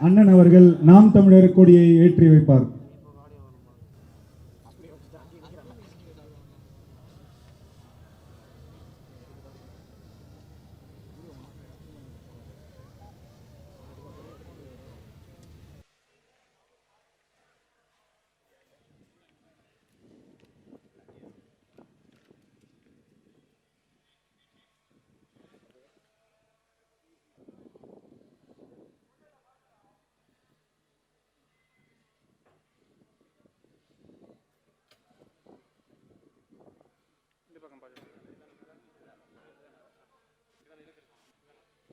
அண்ணன் அவர்கள் நாம் தமிழர் கொடியை ஏற்றி வைப்பார்.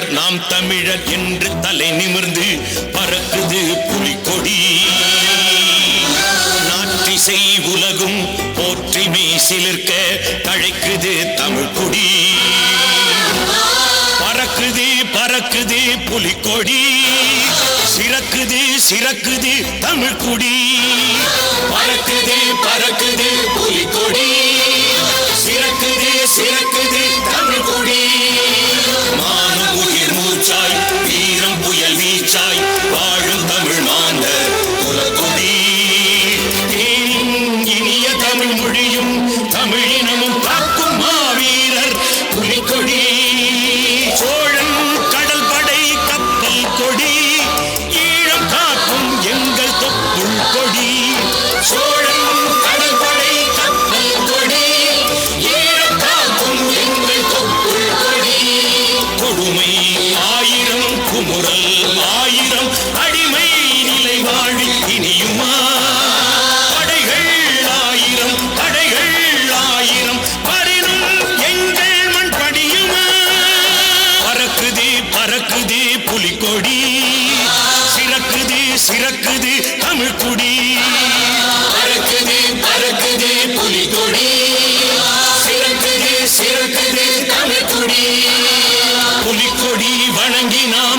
தமிழர் நாம் தமிழர் என்று தலை நிமிர்ந்து பறக்குது புலிக்கொடி. நாற்றிசை உலகும் போற்றி சிலிர்க்க தழைக்குது தமிழ் கொடி பறக்குது பறக்குது புலிக்கொடி. சிறக்குது சிறக்குது தமிழ் குடி பறக்குது பறக்குது புலிக்கொடி. சாய் வாழும் தமிழ் மாந்த குலகுடி இனிய தமிழ் மொழியும் தமிழினமும் வாழி இனியுமா? படைகள் ஆயிரம் படைகள் ஆயிரம் பரினும் எங்கள் மண் படியுமா பறக்குது பறக்குது புலிக்கொடி. சிறக்குது சிறக்குது தமிழ் குடி பறக்குது பறக்குது புலிக்கொடி. சிறக்குது சிறக்குது தமிழ் குடி வணங்கினார்